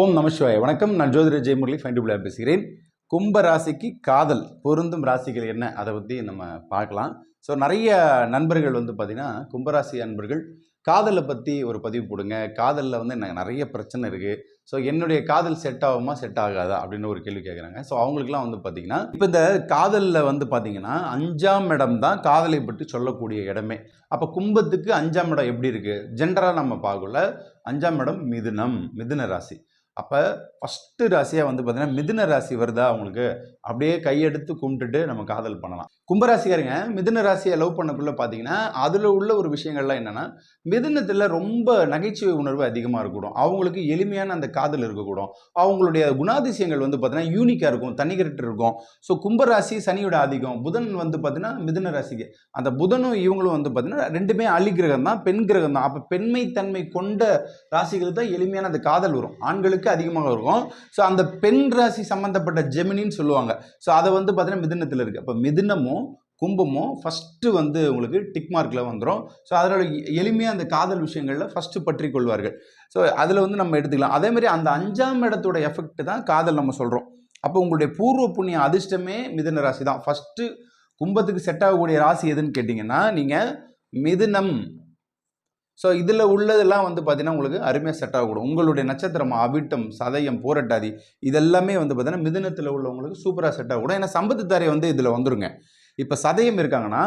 ஓம் நமசிவாய வணக்கம். நான் ஜோதிட ஜெயமுரளி ஃபைண்டிபுளாக பேசுகிறேன். கும்ப ராசிக்கு காதல் பொருந்தும் ராசிகள் என்ன? அதை பற்றி நம்ம பார்க்கலாம். ஸோ நிறைய நண்பர்கள் வந்து பார்த்திங்கன்னா கும்பராசி நண்பர்கள் காதலை பற்றி ஒரு பதிவு போடுங்க. காதலில் வந்து எனக்கு நிறைய பிரச்சனை இருக்குது ஸோ என்னுடைய காதல் செட் ஆகுமா செட் ஆகாதா? அப்படின்னு ஒரு கேள்வி கேட்குறாங்க ஸோ அவங்களுக்குலாம் வந்து பார்த்திங்கன்னா இப்போ இந்த காதலில் வந்து பார்த்திங்கன்னா அஞ்சாம் இடம் தான் காதலை பற்றி சொல்லக்கூடிய இடமே. அப்போ கும்பத்துக்கு அஞ்சாம் இடம் எப்படி இருக்குது ஜென்ரலாக நம்ம பார்க்கல. அஞ்சாம் இடம் மிதுனம் மிதுன ராசி. அப்போ ஃபஸ்ட்டு ராசியாக வந்து பார்த்தீங்கன்னா மிதுன ராசி வருதா அவங்களுக்கு அப்படியே கையெடுத்து கும்பிட்டுட்டு நம்ம காதல் பண்ணலாம். கும்பராசிக்காரங்க மிதுன ராசியை லவ் பண்ணக்குள்ளே பார்த்தீங்கன்னா அதில் உள்ள ஒரு விஷயங்கள்லாம் என்னென்னா மிதுனத்தில் ரொம்ப நகைச்சுவை உணர்வு அதிகமாக இருக்கக்கூடும். அவங்களுக்கு எளிமையான அந்த காதல் இருக்கக்கூடும். அவங்களுடைய குணாதிசயங்கள் வந்து பார்த்தீங்கன்னா யூனிக்காக இருக்கும் தனிகரட்டு இருக்கும். ஸோ கும்பராசி சனியோட அதிகம் புதன் வந்து பார்த்தீங்கன்னா மிதுன ராசிக்கு. அந்த புதனும் இவங்களும் வந்து பார்த்தீங்கன்னா ரெண்டுமே அலி கிரகம் தான் பெண் கிரகம் தான். அப்போ பெண்மை தன்மை கொண்ட ராசிகளுக்கு தான் எளிமையான அந்த காதல் வரும். ஆண்களுக்கு அதிகமாக இருக்கும். ஸோ அந்த பெண் ராசி சம்மந்தப்பட்ட ஜெமினின்னு சொல்லுவாங்க. ஸோ அதை வந்து பார்த்தீங்கன்னா மிதுனத்தில் இருக்குது அப்போ மிதுனமும் கும்பமும் ஃபஸ்ட்டு வந்து உங்களுக்கு டிக் மார்க்கில் வந்துடும் ஸோ அதோட எளிமையாக அந்த காதல் விஷயங்களில் ஃபஸ்ட்டு பற்றி கொள்வார்கள். ஸோ அதில் வந்து நம்ம எடுத்துக்கலாம். அதே மாதிரி அந்த அஞ்சாம் இடத்தோட எஃபெக்ட் தான் காதல் நம்ம சொல்கிறோம் அப்போ உங்களுடைய பூர்வ புண்ணிய அதிர்ஷ்டமே மிதுன ராசி தான். ஃபஸ்ட்டு கும்பத்துக்கு செட் ஆகக்கூடிய ராசி எதுன்னு கேட்டிங்கன்னா நீங்கள் மிதுனம். ஸோ இதில் உள்ளதெல்லாம் வந்து பார்த்தீங்கன்னா உங்களுக்கு அருமையாக செட் ஆகக்கூடும் உங்களுடைய நட்சத்திரம் அவிட்டம் சதயம் பூரட்டாதி இதெல்லாமே வந்து பார்த்தீங்கன்னா மிதுனத்தில் உள்ளவங்களுக்கு சூப்பராக செட் ஆகக்கூடும் ஏன்னா சம்பத்து தாரை வந்து இதில் வந்துருங்க. இப்போ சதயம் இருக்காங்கன்னா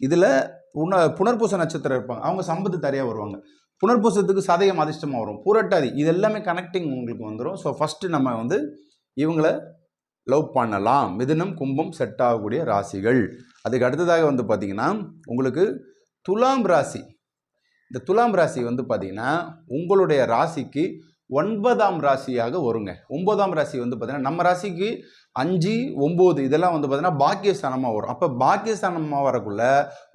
இதில் புன புனர்பூச நட்சத்திரம் இருப்பாங்க. அவங்க சம்பத்து தாரையாக வருவாங்க. புனர்பூசத்துக்கு சதயம் அதிர்ஷ்டமாக வரும். பூரட்டாதி இது எல்லாமே கனெக்டிங் உங்களுக்கு வந்துடும் ஸோ ஃபஸ்ட்டு நம்ம வந்து இவங்கள லவ் பண்ணலாம். மிதுனம் கும்பம் செட் ஆகக்கூடிய ராசிகள். அதுக்கு அடுத்ததாக வந்து பார்த்திங்கன்னா உங்களுக்கு துலாம் ராசி. இந்த துலாம் ராசி வந்து பார்த்தீங்கன்னா உங்களுடைய ராசிக்கு ஒன்பதாம் ராசியாக வருங்க. ஒன்பதாம் ராசி வந்து பார்த்தீங்கன்னா நம்ம ராசிக்கு அஞ்சு ஒம்பது இதெல்லாம் வந்து பார்த்தீங்கன்னா பாக்கியஸ்தானமாக வரும். அப்போ பாக்கியஸ்தானமாக வரக்குள்ள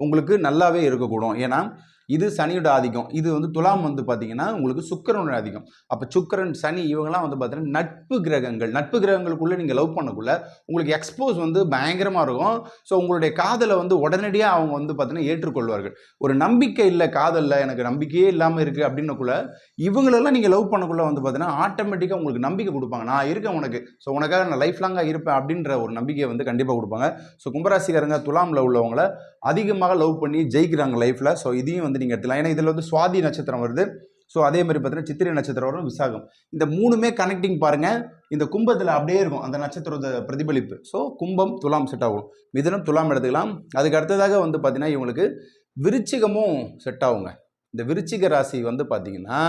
உங்களுக்கு நல்லாவே இருக்கக்கூடும். ஏன்னா இது சனியோட ஆதிக்கம். இது வந்து துலாம் வந்து பார்த்தீங்கன்னா உங்களுக்கு சுக்கிரனோட ஆதிக்கம். அப்போ சுக்கிரன் சனி இவங்கெல்லாம் வந்து பார்த்தீங்கன்னா நட்பு கிரகங்கள். நட்பு கிரகங்களுக்குள்ளே நீங்கள் லவ் பண்ணக்குள்ள உங்களுக்கு எக்ஸ்போஸ் வந்து பயங்கரமாக இருக்கும். ஸோ உங்களுடைய காதலை வந்து உடனடியாக அவங்க வந்து பார்த்தீங்கன்னா ஏற்றுக்கொள்வார்கள். ஒரு நம்பிக்கை இல்லை காதலில் எனக்கு நம்பிக்கையே இல்லாமல் இருக்குது அப்படின்னக்குள்ள இவங்களெல்லாம் நீங்கள் லவ் பண்ணக்குள்ள வந்து பார்த்தீங்கன்னா ஆட்டோமேட்டிக்காக உங்களுக்கு நம்பிக்கை கொடுப்பாங்க. நான் இருக்கேன் உனக்கு. ஸோ உனக்காக நான் லைஃப் லாங்காக இருப்பேன் அப்படின்ற ஒரு நம்பிக்கையை வந்து கண்டிப்பாக கொடுப்பாங்க. ஸோ கும்பராசிக்காரங்க துலாமில் உள்ளவங்களை அதிகமாக லவ் பண்ணி ஜெயிக்கிறாங்க லைஃப்பில் ஸோ இதையும் வந்து நீங்கள் எடுத்துலாம் ஏன்னா இதில் வந்து சுவாதி நட்சத்திரம் வருது. ஸோ அதே மாதிரி பார்த்தீங்கன்னா சித்திரை நட்சத்திரம் வரும் விசாகம். இந்த மூணுமே கனெக்டிங் பாருங்கள் இந்த கும்பத்தில் அப்படியே இருக்கும். அந்த நட்சத்திரத்தை பிரதிபலிப்பு. ஸோ கும்பம் துலாம் செட் ஆகும். மிதனம் துலாம் எடுத்துக்கலாம். அதுக்கு அடுத்ததாக வந்து பார்த்தீங்கன்னா இவங்களுக்கு விருச்சிகமும் செட் ஆகுங்க. இந்த விருச்சிக ராசி வந்து பார்த்தீங்கன்னா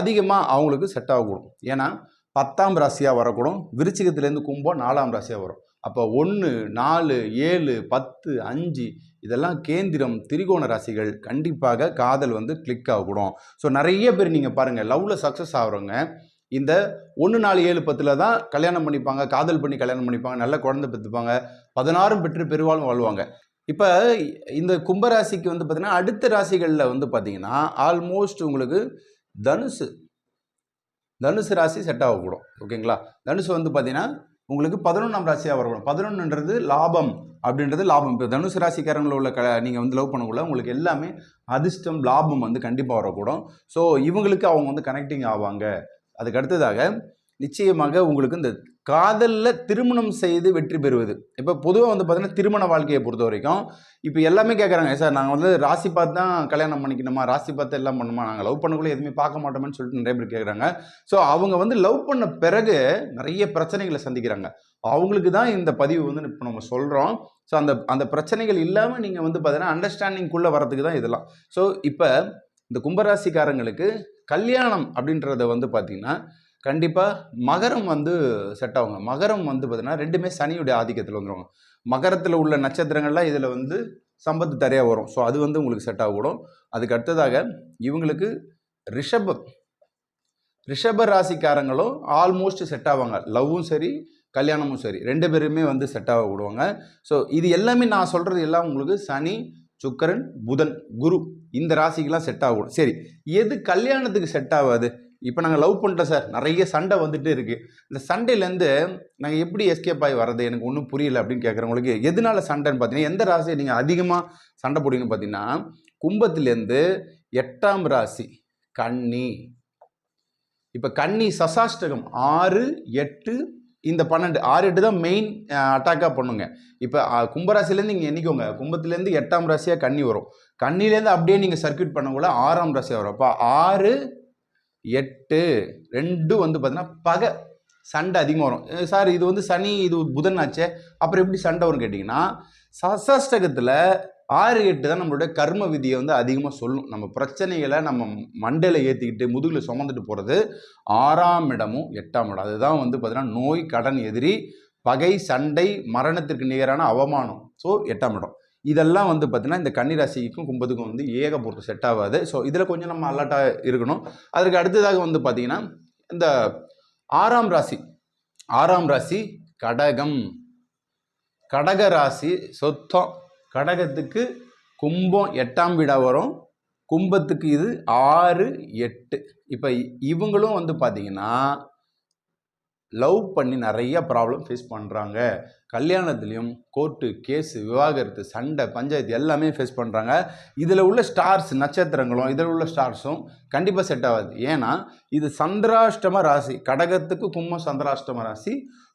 அதிகமாக அவங்களுக்கு செட் ஆகக்கூடும். ஏன்னா பத்தாம் ராசியாக வரக்கூடும். விருச்சிகத்துலேருந்து கும்பம் நாலாம் ராசியாக வரும். அப்போ ஒன்று நாலு ஏழு பத்து அஞ்சு இதெல்லாம் கேந்திரம் திரிகோண ராசிகள் கண்டிப்பாக காதல் வந்து கிளிக் ஆகக்கூடும். ஸோ நிறைய பேர் நீங்கள் பாருங்கள் லவ்வில் சக்ஸஸ் ஆகிறவங்க இந்த ஒன்று நாலு ஏழு பத்தில் தான் கல்யாணம் பண்ணிப்பாங்க காதல் பண்ணி கல்யாணம் பண்ணிப்பாங்க நல்ல குழந்தை பெற்றுப்பாங்க பதினாறும் பெற்று பெருவாலும் வாழ்வாங்க. இப்போ இந்த கும்பராசிக்கு வந்து பார்த்திங்கன்னா அடுத்த ராசிகளில் வந்து பார்த்திங்கன்னா ஆல்மோஸ்ட் உங்களுக்கு தனுசு தனுசு ராசி செட் ஆகக்கூடும் ஓகேங்களா? தனுசு வந்து பார்த்திங்கன்னா உங்களுக்கு பதினொன்றாம் ராசியாக வரக்கூடும் பதினொன்றுன்றது லாபம் அப்படின்றது லாபம். இப்போ தனுசு ராசிக்காரங்களில் உள்ள க நீங்கள் வந்து லவ் பண்ணக்குள்ள உங்களுக்கு எல்லாமே அதிர்ஷ்டம் லாபம் வந்து கண்டிப்பாக வரக்கூடும். ஸோ இவங்களுக்கு அவங்க வந்து கனெக்டிங் ஆவாங்க. அதுக்கு அடுத்ததாக நிச்சயமாக உங்களுக்கு இந்த காதலில் திருமணம் செய்து வெற்றி பெறுவது. இப்போ பொதுவாக வந்து பார்த்தீங்கன்னா திருமண வாழ்க்கையை பொறுத்த வரைக்கும் இப்போ எல்லாமே கேட்குறாங்க சார் நாங்கள் வந்து ராசி பார்த்து தான் கல்யாணம் பண்ணிக்கணுமா? ராசி பார்த்து எல்லாம் பண்ணுமா? நாங்கள் லவ் பண்ணக்குள்ள எதுவுமே பார்க்க மாட்டோம்னு சொல்லிட்டு நிறைய பேர் கேட்குறாங்க ஸோ அவங்க வந்து லவ் பண்ண பிறகு நிறைய பிரச்சனைகளை சந்திக்கிறாங்க. அவங்களுக்கு தான் இந்த பதிவு வந்து இப்போ நம்ம சொல்கிறோம் ஸோ அந்த அந்த பிரச்சனைகள் இல்லாமல் நீங்கள் வந்து பார்த்தீங்கன்னா அண்டர்ஸ்டாண்டிங்குள்ளே வரதுக்கு தான் இதெல்லாம். ஸோ இப்போ இந்த கும்பராசிக்காரங்களுக்கு கல்யாணம் அப்படின்றத வந்து பார்த்திங்கன்னா கண்டிப்பாக மகரம் வந்து செட் ஆகுங்க. மகரம் வந்து பார்த்தீங்கன்னா ரெண்டுமே சனியுடைய ஆதிக்கத்தில் வந்துருவாங்க. மகரத்தில் உள்ள நட்சத்திரங்கள்லாம் இதில் வந்து சம்பத்து தரையாக வரும். ஸோ அது வந்து உங்களுக்கு செட் ஆகக்கூடும் அதுக்கு அடுத்ததாக இவங்களுக்கு ரிஷப ரிஷப ராசிக்காரங்களும் ஆல்மோஸ்ட் செட் ஆவாங்க. லவ்வும் சரி கல்யாணமும் சரி. ரெண்டு பேருமே வந்து செட் ஆக விடுவாங்க. ஸோ இது எல்லாமே நான் சொல்கிறது எல்லாம் உங்களுக்கு சனி சுக்கரன் புதன் குரு இந்த ராசிக்கெலாம் செட் ஆகும் சரி எது கல்யாணத்துக்கு செட் ஆகாது? இப்போ நாங்கள் லவ் பண்ணிட்டோம் சார் நிறைய சண்டை வந்துட்டு இருக்குது இந்த சண்டையிலேருந்து நாங்கள் எப்படி எஸ்கேப் ஆகி வர்றது? எனக்கு ஒன்றும் புரியல அப்படின்னு கேட்குறவங்களுக்கு எதனால சண்டைன்னு பார்த்தீங்கன்னா எந்த ராசியை நீங்கள் அதிகமாக சண்டை போடுவீங்கன்னு பார்த்தீங்கன்னா கும்பத்துலேருந்து எட்டாம் ராசி கன்னி. இப்போ கன்னி சசாஷ்டகம் ஆறு எட்டு இந்த பன்னெண்டு ஆறு எட்டு தான் மெயின் அட்டாக்காக பண்ணுங்க. இப்போ கும்பராசிலேருந்து நீங்கள் எண்ணிக்கோங்க கும்பத்துலேருந்து எட்டாம் ராசியாக கன்னி வரும். கன்னிலேருந்து அப்படியே நீங்கள் சர்க்கியூட் பண்ணக்குள்ள ஆறாம் ராசியாக வரும். அப்போ ஆறு எட்டு ரெண்டும் வந்து பார்த்தீங்கன்னா பகை சண்டை அதிகமாக வரும். சார் இது வந்து சனி இது புதன் ஆச்சே? அப்புறம் எப்படி சண்டை வரும் கேட்டிங்கன்னா சசஷ்டகத்தில் ஆறு எட்டு தான் நம்மளுடைய கர்ம விதியை வந்து அதிகமாக சொல்லும். நம்ம பிரச்சனைகளை நம்ம மண்டையில் ஏற்றிக்கிட்டு முதுகில் சுமந்துட்டு போகிறது ஆறாம் இடமும் எட்டாம் இடம். அதுதான் வந்து பார்த்தீங்கன்னா நோய் கடன் எதிரி பகை சண்டை மரணத்திற்கு நிகரான அவமானம். ஸோ எட்டாம் இடம். இதெல்லாம் வந்து பார்த்தீங்கன்னா இந்த கன்னிராசிக்கும் கும்பத்துக்கும் வந்து ஏக பொறுத்து செட் ஆகாது. ஸோ இதில் கொஞ்சம் நம்ம அலர்ட்டாக இருக்கணும். அதற்கு அடுத்ததாக வந்து பார்த்தீங்கன்னா இந்த ஆறாம் ராசி ஆறாம் ராசி கடகம். கடக ராசி சொத்தம். கடகத்துக்கு கும்பம் எட்டாம் வீடாக வரும். கும்பத்துக்கு இது ஆறு எட்டு. இப்போ இவங்களும் வந்து பார்த்தீங்கன்னா லவ் பண்ணி நிறைய ப்ராப்ளம் ஃபேஸ் பண்ணுறாங்க கல்யாணத்துலேயும் கோர்ட்டு கேஸு விவாகரத்து சண்டை பஞ்சாயத்து எல்லாமே ஃபேஸ் பண்ணுறாங்க இதில் உள்ள ஸ்டார்ஸ் நட்சத்திரங்களும் இதில் உள்ள ஸ்டார்ஸும் கண்டிப்பாக செட் ஆகாது. ஏன்னா இது சந்திராஷ்டம ராசி. கடகத்துக்கு கும்பம் சந்திராஷ்டம ராசி.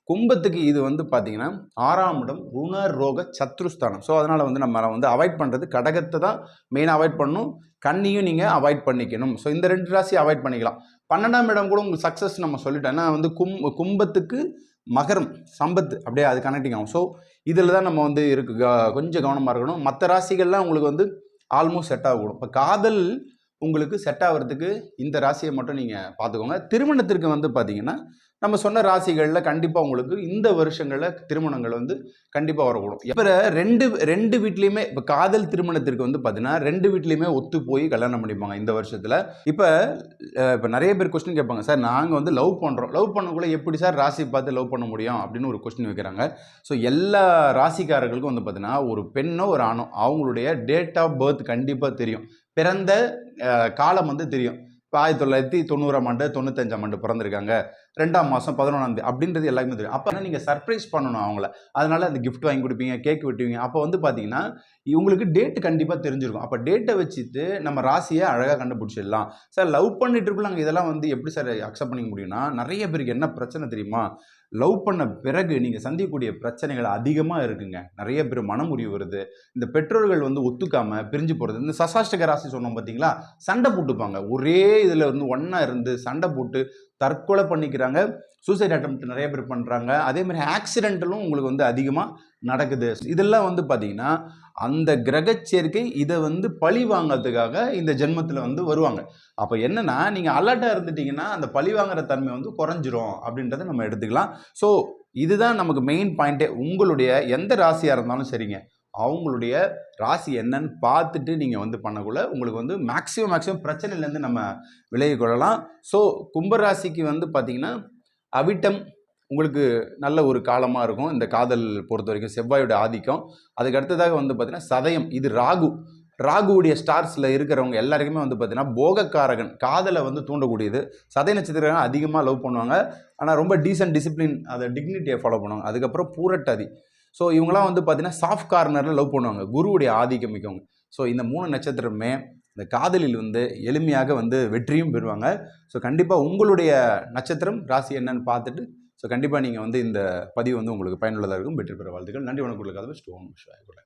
கும்பத்துக்கு இது வந்து பார்த்தீங்கன்னா ஆறாம் இடம் ருண ரோக சத்ருஸ்தானம். ஸோ அதனால் வந்து நம்ம வந்து அவாய்ட் பண்ணுறது கடகத்தை தான் மெயினாக அவாய்ட் பண்ணணும். கண்ணியும் நீங்கள் அவாய்ட் பண்ணிக்கணும். ஸோ இந்த ரெண்டு ராசி அவாய்ட் பண்ணிக்கலாம். பன்னெண்டாம் இடம் கூட உங்களுக்கு சக்ஸஸ் நம்ம சொல்லிட்டோம். ஏன்னா வந்து கும் கும்பத்துக்கு மகரம் சம்பத்து அப்படியே அது கனெக்டிங் ஆகும். ஸோ இதில் தான் நம்ம வந்து இருக்கு. க- கொஞ்சம் கவனமாக இருக்கணும். மற்ற ராசிகள்லாம் உங்களுக்கு வந்து ஆல்மோஸ்ட் செட் ஆகக்கூடும். இப்போ காதல் உங்களுக்கு செட் ஆகிறதுக்கு இந்த ராசியை மட்டும் நீங்கள் பார்த்துக்கோங்க. திருமணத்திற்கு வந்து பார்த்தீங்கன்னா நம்ம சொன்ன ராசிகளில் கண்டிப்பாக உங்களுக்கு இந்த வருஷங்களில் திருமணங்கள் வந்து கண்டிப்பாக வரக்கூடும். இப்போ ரெண்டு ரெண்டு வீட்லேயுமே இப்போ காதல் திருமணத்திற்கு வந்து பார்த்தீங்கன்னா ரெண்டு வீட்லேயுமே ஒத்து போய் கல்யாணம் பண்ணிப்பாங்க இந்த வருஷத்தில். இப்போ இப்போ நிறைய பேர் கொஸ்டின் கேட்பாங்க சார் நாங்கள் வந்து லவ் பண்ணுறோம் லவ் பண்ணக்குள்ளே எப்படி சார் ராசி பார்த்து லவ் பண்ண முடியும்? அப்படின்னு ஒரு கொஸ்டின் வைக்கிறாங்க. ஸோ எல்லா ராசிக்காரர்களுக்கும் வந்து பார்த்தீங்கன்னா ஒரு பெண்ணோ ஒரு ஆணோ அவங்களுடைய டேட் ஆஃப் பர்த் கண்டிப்பாக தெரியும். பிறந்த காலம் வந்து தெரியும். இப்போ ஆயிரத்தி தொள்ளாயிரத்தி தொண்ணூறாம் ஆண்டு தொண்ணூத்தஞ்சாம் ஆண்டு பிறந்திருக்காங்க. ரெண்டாம் மாதம் பதினொன்றாம் தேதி அப்படின்றது எல்லாருக்குமே தெரியும். அப்போ நீங்கள் சர்ப்ரைஸ் பண்ணணும் அவங்கள. அதனால் அந்த கிஃப்ட் வாங்கி கொடுப்பீங்க கேக் வெட்டுவீங்க. அப்போ வந்து பார்த்தீங்கன்னா இவங்களுக்கு டேட் கண்டிப்பாக தெரிஞ்சிருக்கும். அப்போ டேட்டை வச்சுட்டு நம்ம ராசியை அழகாக கண்டுபிடிச்சிடலாம். சார் லவ் பண்ணிட்டு இருக்கலாம் இதெல்லாம் வந்து எப்படி சார் அக்செப்ட் பண்ணிக்க முடியும்னா நிறைய பேருக்கு என்ன பிரச்சனை தெரியுமா? லவ் பண்ண பிறகு நீங்கள் சந்திக்கக்கூடிய பிரச்சனைகள் அதிகமாக இருக்குங்க. நிறைய பேர் மனமுறிவு வருது. இந்த பெற்றோர்கள் வந்து ஒத்துக்காமல் பிரிஞ்சு போகிறது இந்த சசாஷ்டக ராசி சொன்னோம் பார்த்தீங்களா சண்டை போட்டுப்பாங்க. ஒரே இதில் வந்து ஒன்றா இருந்து சண்டை போட்டு தற்கொலை பண்ணிக்கிறாங்க. சூசைட் அட்டம் நிறைய பேர் பண்ணுறாங்க அதே மாதிரி ஆக்சிடென்ட்டலும் உங்களுக்கு வந்து அதிகமாக நடக்குது. இதெல்லாம் வந்து பார்த்தீங்கன்னா அந்த கிரகச்சேர்க்கை இதை வந்து பழி வாங்கிறதுக்காக இந்த ஜென்மத்தில் வந்து வருவாங்க. அப்போ என்னன்னா நீங்கள் அலர்ட்டாக இருந்துட்டீங்கன்னா அந்த பழி வாங்குற தன்மை வந்து குறைஞ்சிரும் அப்படின்றத நம்ம எடுத்துக்கலாம். ஸோ இதுதான் நமக்கு மெயின் பாயிண்ட்டே உங்களுடைய எந்த ராசியாக இருந்தாலும் சரிங்க. அவங்களுடைய ராசி என்னன்னு பார்த்துட்டு நீங்கள் வந்து பண்ணக்குள்ள உங்களுக்கு வந்து மேக்ஸிமம் மேக்ஸிமம் பிரச்சனையிலேருந்து நம்ம விலகி கொள்ளலாம். ஸோ கும்பராசிக்கு வந்து பார்த்திங்கன்னா அவிட்டம் உங்களுக்கு நல்ல ஒரு காலமாக இருக்கும். இந்த காதல் பொறுத்த வரைக்கும் செவ்வாயோட ஆதிக்கம். அதுக்கு அடுத்ததாக வந்து பார்த்திங்கன்னா சதயம் இது ராகு. ராகுவுடைய ஸ்டார்ஸில் இருக்கிறவங்க எல்லாருக்குமே வந்து பார்த்தீங்கன்னா போகக்காரகன் காதலை வந்து தூண்டக்கூடியது. சதய நட்சத்திரம் அதிகமாக லவ் பண்ணுவாங்க. ஆனால் ரொம்ப டீசென்ட் டிசிப்ளின் அதை டிக்னிட்டியை ஃபாலோ பண்ணுவாங்க. அதுக்கப்புறம் பூரட்டாதி. ஸோ இவங்களாம் வந்து பார்த்தீங்கன்னா சாஃப்ட் கார்னரில் லவ் பண்ணுவாங்க. குருவுடைய ஆதிக்கம் மிக்கவங்க. ஸோ இந்த மூணு நட்சத்திரமே இந்த காதலில் வந்து எளிமையாக வந்து வெற்றியும் பெறுவாங்க. ஸோ கண்டிப்பாக உங்களுடைய நட்சத்திரம் ராசி என்னன்னு பார்த்துட்டு ஸோ கண்டிப்பாக நீங்கள் வந்து இந்த பதிவு வந்து உங்களுக்கு பயனுள்ளதாக இருக்கும். வெற்றி பெற வாழ்த்துக்கள். நன்றி வணக்கம். கதவு ஸ்டோன்